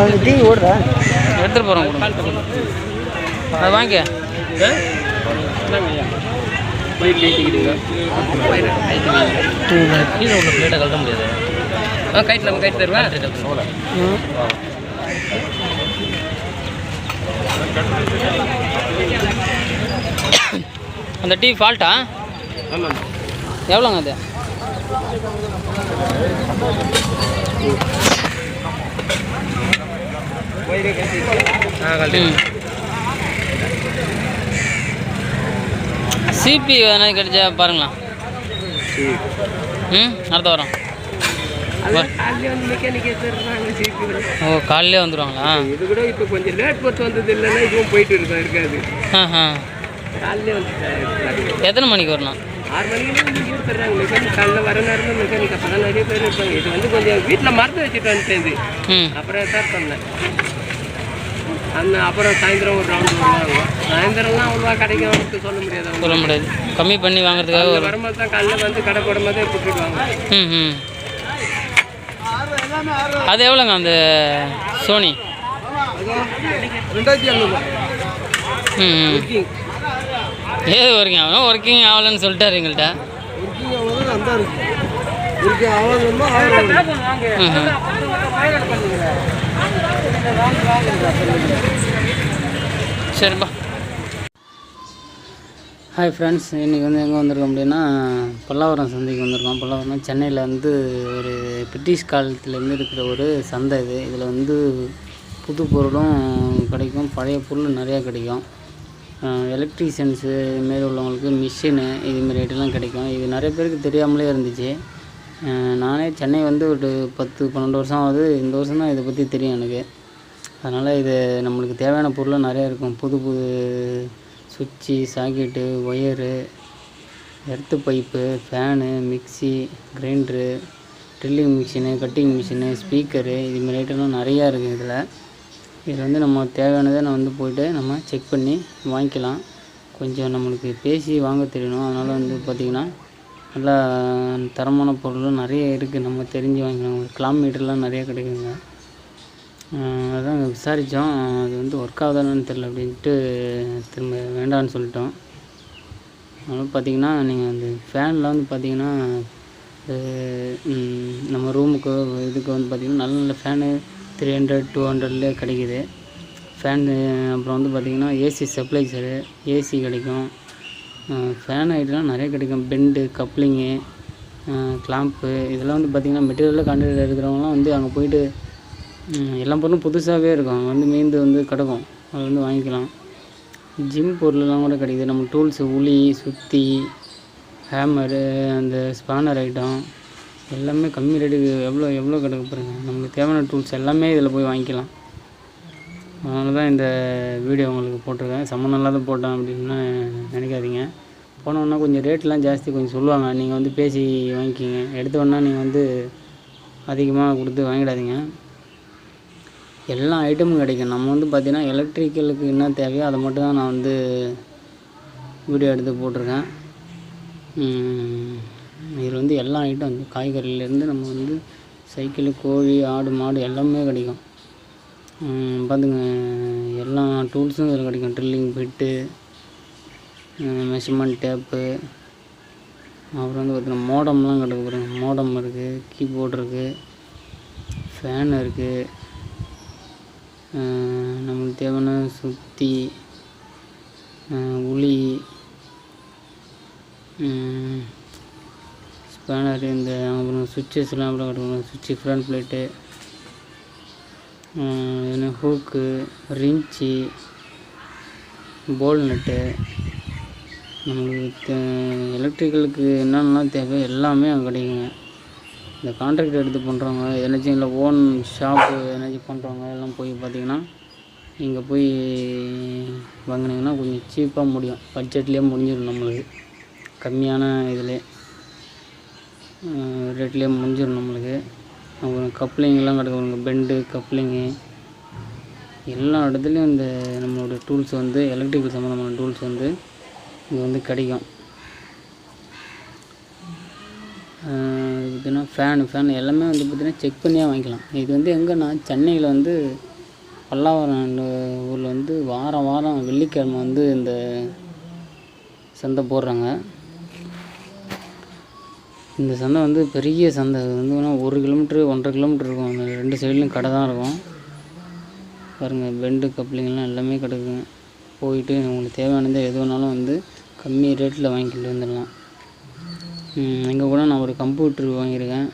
அவனுக்கு டிவி ஓடுறா. எடுத்துகிட்டு போகிறோம் கொடுங்க அது வாங்கிக்க கீழே உள்ள பிளேட்டை கழட்ட முடியாது. ஆ கைட்டு நம்ம கைட்டு தருவேன் அந்த டிவி ஃபால்ட்டா எவ்வளோங்க அது? சிபி வேணா கிடைச்சா பாருங்களா. ம் அடுத்த வாரம். ஓ காலையிலே வந்துடுவாங்களா இது கூட இப்போ கொஞ்சம் லேட் பத்து வந்தது இல்லைன்னா இதுவும் போயிட்டு இருக்கா இருக்காது. ஆ ஆ எத்தனை மணிக்கு வரணும்? ஆறு மணிக்கு வந்து மெக்கானிக் காலைல வர நேரமே மெக்கானிக் அப்போ தான் நிறைய பேர் இருப்பாங்க. இது வந்து கொஞ்சம் வீட்டில் மறந்து வச்சுட்டு வந்துட்டேன் ம். அப்புறம் ஸ்டார்ட் பண்ணேன். அந்த அப்புறம் சாயந்தரம் ஒரு ரவுண்டு வருவாங்க சாயந்தரம்லாம் அவ்வளோவா கடைக்கு அவனுக்கு சொல்ல முடியாது. சொல்ல முடியாது. கம்மி பண்ணி வாங்குறதுக்காக வரும்போது தான் காலைல வந்து கடை போடும் போதே கூப்பிட்டுடுவாங்க ம் ம். அது எவ்வளோங்க அந்த சோனி? ரெண்டாயிரத்தி எழுநூறுவா ம் ஏது ஒர்க்கிங் ஆகணும் ஒர்க்கிங் ஆகலன்னு சொல்லிட்டாரு எங்கள்கிட்ட சரிப்பா. ஹாய் ஃப்ரெண்ட்ஸ் இன்றைக்கி வந்து எங்கே வந்திருக்கோம் அப்படின்னா பல்லாவரம் சந்தைக்கு வந்திருக்கோம். பல்லாவரம் சென்னையில் வந்து ஒரு பிரிட்டிஷ் காலத்துலேருந்து இருக்கிற ஒரு சந்தை இது. இதில் வந்து புது பொருளும் கிடைக்கும் பழைய பொருள் நிறையா கிடைக்கும். எலக்ட்ரீஷியன்ஸு இதுமாரி உள்ளவங்களுக்கு மிஷினு இதுமாரி ஐட்டம்லாம் கிடைக்கும். இது நிறைய பேருக்கு தெரியாமலே இருந்துச்சு. நானே சென்னை வந்து ஒரு பத்து பன்னெண்டு வருஷம் ஆகுது. இந்த வருஷம் தான் இதை பற்றி தெரியும் எனக்கு. அதனால் இது நம்மளுக்கு தேவையான பொருளும் நிறையா இருக்கும். புது புது சுவிட்சு socket wire earth pipe fan mixie grinder drilling machine cutting machine speaker இதுமாரி ஐட்டம்லாம் நிறையா இருக்குது இதில். இதில் வந்து நம்ம தேவையானதை நான் வந்து போய்ட்டு நம்ம செக் பண்ணி வாங்கிக்கலாம். கொஞ்சம் நம்மளுக்கு பேசி வாங்க தெரியணும். அதனால் வந்து பார்த்திங்கன்னா நல்லா தரமான பொருளும் நிறைய இருக்குது நம்ம தெரிஞ்சு வாங்கிக்கலாம். கிலோமீட்டர்லாம் நிறைய கிடைக்குங்க. அதுதான் அதான் விசாரித்தோம் அது வந்து ஒர்க் ஆகுதானு தெரில அப்படின்ட்டு திரும்ப வேண்டாம்னு சொல்லிட்டோம். அதனால் பார்த்தீங்கன்னா நீங்கள் அந்த ஃபேனில் வந்து பார்த்தீங்கன்னா நம்ம ரூமுக்கு இதுக்கு வந்து பார்த்திங்கன்னா நல்ல நல்ல ஃபேனு த்ரீ ஹண்ட்ரட் டூ ஹண்ட்ரட்லேயே கிடைக்குது. ஃபேன் அப்புறம் வந்து பார்த்திங்கன்னா ஏசி சப்ளைசரு ஏசி கிடைக்கும். ஃபேன் ஐட்டம்லாம் நிறைய கிடைக்கும். பெண்டு கப்ளிங்கு கிளாம்ப்பு இதெல்லாம் வந்து பார்த்திங்கன்னா மெட்டீரியலில் கான்ட்ராக்ட் எடுக்கிறவங்களாம் வந்து அங்கே போயிட்டு எல்லாம் எல்லா பொருளும் புதுசாகவே இருக்கும். அங்கே வந்து மீந்து வந்து கிடக்கும். அதை வந்து வாங்கிக்கலாம். ஜிம் பொருளெல்லாம் கூட கிடைக்குது. நம்ம டூல்ஸு உளி சுத்தி ஹேமரு அந்த ஸ்பானர் ஐட்டம் எல்லாமே கம்மி ரேட்டுக்கு எவ்வளோ எவ்வளோ கிடக்கு பாருங்கள் நமக்கு தேவையான டூல்ஸ் எல்லாமே இதில் போய் வாங்கிக்கலாம். அதனால தான் இந்த வீடியோ உங்களுக்கு போட்டிருக்கேன். சம்மந்தம் இல்லாத போட்டேன் அப்படின்னு நினைக்காதீங்க. போனோன்னா கொஞ்சம் ரேட்லாம் ஜாஸ்தி கொஞ்சம் சொல்லுவாங்க. நீங்கள் வந்து பேசி வாங்கிக்கிங்க. எடுத்தோன்னா நீங்கள் வந்து அதிகமாக கொடுத்து வாங்கிடாதீங்க. எல்லா ஐட்டமும் கிடைக்கும். நம்ம வந்து பார்த்திங்கன்னா எலக்ட்ரிக்கலுக்கு என்ன தேவையோ அதை மட்டும் தான் நான் வந்து வீடியோ எடுத்து போட்டிருக்கேன். இதில் வந்து எல்லா ஐட்டம் வந்து காய்கறியிலேருந்து நம்ம வந்து சைக்கிள் கோழி ஆடு மாடு எல்லாமே கிடைக்கும். பார்த்துங்க எல்லா டூல்ஸும் இதில் கிடைக்கும். ட்ரில்லிங் பிட்டு மெஷர்மெண்ட் டேப்பு அப்புறம் வந்து பார்த்திங்கன்னா மோடம்லாம் கிடக்கு பாருங்க. மோடம் இருக்குது கீபோர்டு இருக்குது ஃபேன் இருக்குது நம்மளுக்கு தேவையான சுத்தி உளி ஸ்பேனர் இந்த அப்புறம் சுவிட்சஸ்லாம் அப்புறம் கிடக்கும் சுவிட்சு ஃப்ரண்ட் பிளேட்டு என்ன ஹூக்கு ரிஞ்சி போல் நட்டு நம்மளுக்கு எலக்ட்ரிக்கலுக்கு என்னென்னலாம் தேவை எல்லாமே அங்கே கிடைக்குங்க. இந்த கான்ட்ராக்ட் எடுத்து பண்ணுறவங்க எதனாச்சும் இல்லை ஓன் ஷாப்பு எதனாச்சும் பண்ணுறவங்க எல்லாம் போய் பார்த்தீங்கன்னா இங்கே போய் வாங்கினீங்கன்னா கொஞ்சம் சீப்பாக முடியும். பட்ஜெட்லேயே முடிஞ்சிடும் நம்மளுக்கு. கம்மியான இதில் ரேட்லேயே முடிஞ்சிடும் நம்மளுக்கு. அப்புறம் கப்ளிங்லாம் கிடைக்கும் பெண்டு கப்ளிங்கு எல்லா இடத்துலையும் இந்த நம்மளோட டூல்ஸ் வந்து எலக்ட்ரிக்கல் சம்மந்தமான டூல்ஸ் வந்து இங்கே வந்து கிடைக்கும். பார்த்தீங்கன்னா ஃபேனு ஃபேன் எல்லாமே வந்து பார்த்திங்கன்னா செக் பண்ணியே வாங்கிக்கலாம். இது வந்து எங்கன்னா சென்னையில் வந்து பல்லாவரம் ஊரில் வந்து வாரம் வாரம் வெள்ளிக்கிழமை வந்து இந்த சந்தை போடுறாங்க. இந்த சந்தை வந்து பெரிய சந்தை. அது வந்து ஒரு கிலோமீட்ரு ஒன்றரை கிலோமீட்டர் இருக்கும். அந்த ரெண்டு சைட்லையும் கடை தான் இருக்கும். பாருங்கள் பெண்டு கப்ளிங்லாம் எல்லாமே கிடக்குங்க போயிட்டு உங்களுக்கு தேவையானது எது வேணாலும் வந்து கம்மி ரேட்டில் வாங்கிட்டு வந்துடலாம் இங்கே கூட நான் ஒரு கம்ப்யூட்ரு வாங்கியிருக்கேன்.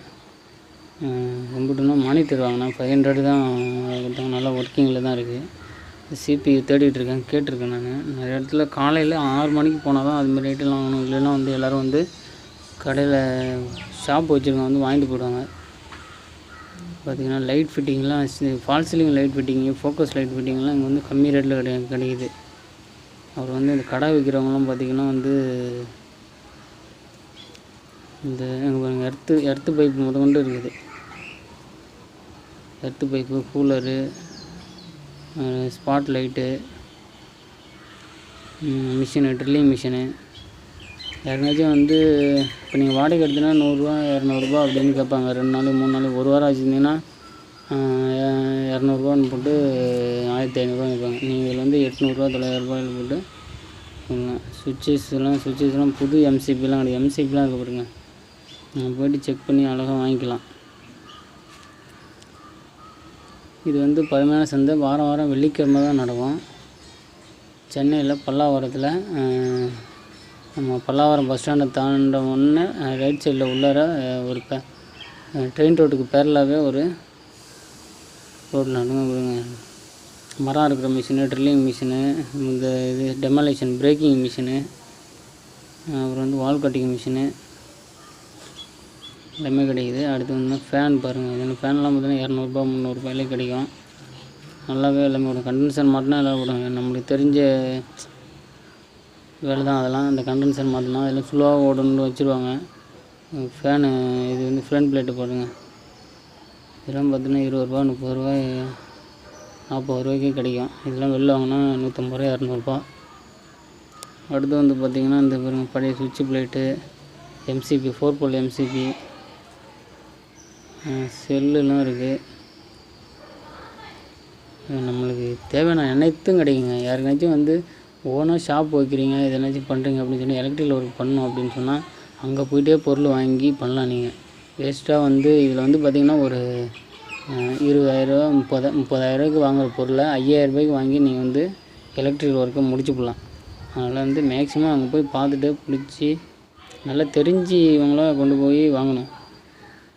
கம்ப்யூட்டர்னால் மானிட்டர் வாங்கினேன். ஃபைவ் ஹண்ட்ரட் தான் கொடுத்தாங்க நல்லா ஒர்க்கிங்கில் தான் இருக்குது சிபியு தேடிட்டு இருக்கேன். கேட்டிருக்கேன் நான். நிறைய இடத்துல காலையில் ஆறு மணிக்கு போனால் தான் அதுமாதிரி ரேட்டெல்லாம் வாங்கணும். இல்லைன்னா வந்து எல்லோரும் வந்து கடையில் ஷாப் வச்சுருக்கவங்க வந்து வாங்கிட்டு போயிடுவாங்க. பார்த்திங்கன்னா light ஃபிட்டிங்லாம் fall ceiling light fitting focus light ஃபிட்டிங்லாம் இங்கே வந்து கம்மி ரேட்டில் கிடை கிடைக்குது. அப்புறம் வந்து இந்த கடை விற்கிறவங்களாம் பார்த்திங்கன்னா வந்து இந்த அங்கே எர்த்து எர்த்து பைப் முத கொண்டு இருக்குது. Earth pipe cooler spot light machine drilling machine யாருனாச்சும் வந்து இப்போ நீங்கள் வாடகை எடுத்தீங்கன்னா நூறுரூவா இரநூறுபா அப்படின்னு கேட்பாங்க. ரெண்டு நாள் மூணு நாள் ஒரு வாரம் வச்சுருந்தீங்கன்னா இரநூறுபான்னு போட்டு ஆயிரத்தி ஐநூறுரூவா கேட்பாங்க. நீங்கள் இதில் வந்து எட்நூறுரூவா தொள்ளாயிரரூபாயில் போட்டு சுவிட்சஸ்லாம் சுவிட்சஸ்லாம் புது எம்சிபிலாம் கிடையாது. எம்சிபிலாம் இருக்க பாருங்க. போய்ட்டு செக் பண்ணி அழகாக வாங்கிக்கலாம். இது வந்து பழமையான சந்தை. வாரம் வாரம் வெள்ளிக்கிழமை தான் நடக்கும். சென்னையில் பல்லாவரத்தில் நம்ம பல்லாவரம் பஸ் ஸ்டாண்டை தாண்ட உடனே ரைட் சைடில் உள்ளார ஒரு ப ட்ரெயின் ரோட்டுக்கு பேரலாகவே ஒரு ரோட்டில் நடுங்க மரம் இருக்கிற மிஷினு ட்ரில்லிங் மிஷினு இந்த இது டெமாலேஷன் பிரேக்கிங் மிஷினு அப்புறம் வந்து வால் கட்டிங் மிஷினு எல்லாமே கிடைக்குது. அடுத்து வந்து ஃபேன் பாருங்கள் இதில் ஃபேன்லாம் பார்த்தீங்கன்னா இரநூறுபா முந்நூறுபாயிலே கிடைக்கும். நல்லாவே எல்லாமே விடும் கண்டென்சர் மட்டும்தான் எல்லாம் விடுங்க நம்மளுக்கு தெரிஞ்ச வேலை தான் அதெல்லாம் அந்த கண்டென்சர் மாட்டினா அதெல்லாம் ஸ்லோவாக ஓடணும்னு வச்சுருவாங்க. ஃபேனு இது வந்து ஃப்ரண்ட் பிளேட்டு போடுங்க. இதெல்லாம் பார்த்தீங்கன்னா இருபது ரூபா முப்பது ரூபாய் நாற்பது ரூபாய்க்கே கிடைக்கும். இதெல்லாம் வெளில வாங்கினா நூற்றம்பது ரூபா இரநூறுபா. அடுத்து வந்து பார்த்திங்கன்னா இந்த பாருங்க பழைய சுவிட்ச் plate MCB four pole MCB செல்லுலாம் இருக்குது நம்மளுக்கு தேவையான அனைத்தும் கிடைக்குங்க. யாருக்காச்சும் வந்து ஓனாக ஷாப் வைக்கிறீங்க எதனாச்சும் பண்ணுறீங்க அப்படின்னு சொல்லி எலக்ட்ரிக்கல் ஒர்க் பண்ணணும் அப்படின்னு சொன்னால் அங்கே போயிட்டே பொருள் வாங்கி பண்ணலாம் நீங்கள் வேஸ்ட்டாக வந்து இதில் வந்து பார்த்திங்கன்னா ஒரு இருபதாயிரரூவா முப்பதா முப்பதாயிரரூவாய்க்கு வாங்குகிற பொருளை ஐயாயிரரூபாய்க்கு வாங்கி நீங்கள் வந்து எலக்ட்ரிக்கல் ஒர்க்கை முடிச்சு போடலாம். அதனால் வந்து மேக்ஸிமம் அங்கே போய் பார்த்துட்டு பிடிச்சி நல்லா தெரிஞ்சு இவங்களாம் கொண்டு போய் வாங்கணும்.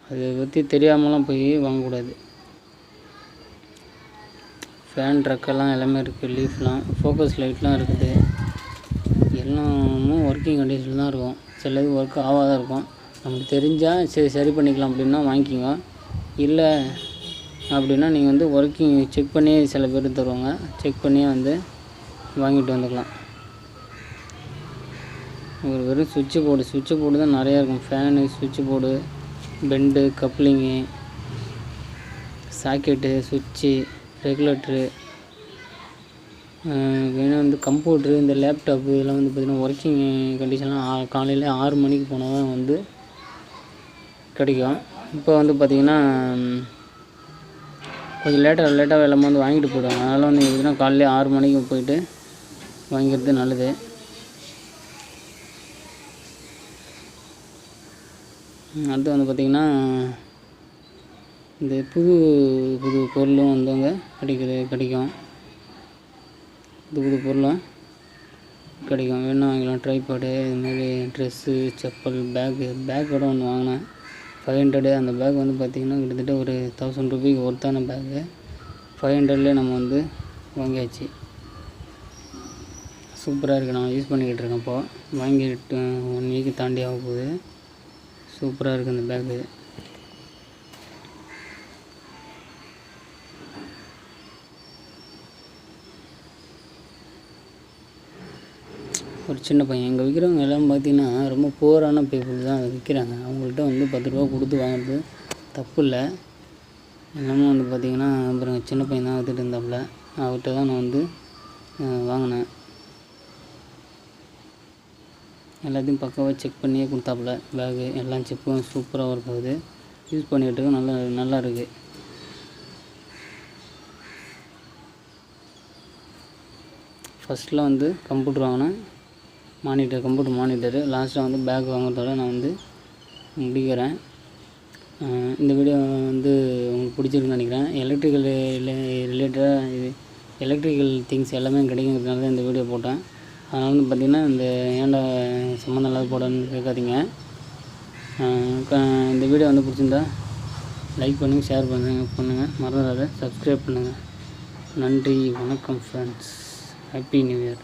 அதை பற்றி தெரியாமலாம் போய் வாங்கக்கூடாது. ஃபேன் ட்ரக்கெல்லாம் எல்லாமே இருக்குது லீஃப்லாம் ஃபோக்கஸ் லைட்லாம் இருக்குது. எல்லாமும் ஒர்க்கிங் கண்டிஷனில் தான் இருக்கும். சில இது ஒர்க் ஆகாத இருக்கும். நமக்கு தெரிஞ்சால் சரி சரி பண்ணிக்கலாம் அப்படின்னா வாங்கிக்கோங்க. இல்லை அப்படின்னா நீங்கள் வந்து ஒர்க்கிங் செக் பண்ணி சில பேர் தருவாங்க. செக் பண்ணியே வந்து வாங்கிட்டு வந்துக்கலாம். ஒரு வெறும் சுவிட்சு போர்டு சுவிட்சு போர்டு தான் நிறையா இருக்கும். ஃபேனு சுவிட்சு போர்டு பெண்டு கப்ளிங்கு சாக்கெட்டு சுவிட்சு ரெகுலேட்ரு ஏன்னா வந்து கம்ப்யூட்ரு இந்த லேப்டாப்பு இதெல்லாம் வந்து பார்த்திங்கன்னா ஒர்க்கிங் கண்டிஷன்லாம் காலையில் ஆறு மணிக்கு போனால் தான் வந்து கிடைக்கும். இப்போ வந்து பார்த்திங்கன்னா கொஞ்சம் லேட்டாக லேட்டாக எல்லாமே வந்து வாங்கிட்டு போயிடுவாங்க. அதனால் வந்து எப்படின்னா காலையில் ஆறு மணிக்கு போயிட்டு வாங்கிக்கிறது நல்லது. அடுத்து வந்து பார்த்திங்கன்னா இந்த புது புது பொருளும் வந்து அங்கே கிடைக்குது கிடைக்கும். புது புது பொருளும் கிடைக்கும். வேணா வாங்கிக்கலாம். ட்ரைபாடு இதுமாரி ட்ரெஸ்ஸு செப்பல் பேக்கு பேக்கோட ஒன்று வாங்கினேன். ஃபைவ் ஹண்ட்ரடு அந்த பேக் வந்து பார்த்திங்கன்னா கிட்டத்தட்ட ஒரு தௌசண்ட் ருபீக்கு ஒர்த்தான பேக்கு ஃபைவ் ஹண்ட்ரட்லேயே நம்ம வந்து வாங்கியாச்சு. சூப்பராக இருக்குது நான் யூஸ் பண்ணிக்கிட்டு இருக்கேன் இப்போது வாங்கிட்டு ஒன் வீக்கு தாண்டி ஆக போகுது சூப்பராக இருக்குது அந்த பேக்கு ஒரு சின்ன பையன். இங்கே விற்கிறவங்க எல்லாம் பார்த்தீங்கன்னா ரொம்ப புவரான பீப்புள் தான் அதை விற்கிறாங்க அவங்கள்ட்ட வந்து பத்து ரூபா கொடுத்து வாங்குறது தப்பு இல்லை. எல்லாமே வந்து பார்த்திங்கன்னா அப்புறம் சின்ன பையன் தான் விற்றுட்டு இருந்தாப்புல. அவர்கிட்ட தான் நான் வந்து வாங்கினேன். எல்லாத்தையும் பக்காவாக செக் பண்ணியே கொடுத்தாப்புல. பேகு எல்லாம் செப்பும் சூப்பராக ஒர்க் ஆகுது. யூஸ் பண்ணிக்கிட்டு இருக்கேன் நல்லா நல்லா இருக்குது ஃபஸ்ட்டில் வந்து கம்ப்யூட்டர் வாங்கினேன். Monitor computer monitor. லாஸ்ட்டாக வந்து பேக் வாங்குறதோட நான் வந்து முடிக்கிறேன். இந்த வீடியோ வந்து உங்களுக்கு பிடிச்சிருக்குன்னு நினைக்கிறேன். எலக்ட்ரிக்கல் ரிலேட்டடாக இது எலக்ட்ரிக்கல் திங்ஸ் எல்லாமே கிடைக்குங்கிறதுனால தான் இந்த வீடியோ போட்டேன். அதனால் வந்து பார்த்திங்கன்னா இந்த ஏன்டா சம்மந்தம் இல்லாத போடணும்னு கேட்காதீங்க. இந்த வீடியோ வந்து பிடிச்சிருந்தா லைக் பண்ணுங்கள் ஷேர் பண்ணுங்கள் பண்ணுங்கள் மறந்துடாத சப்ஸ்கிரைப் பண்ணுங்கள் நன்றி வணக்கம் ஃப்ரெண்ட்ஸ் ஹாப்பி நியூ இயர்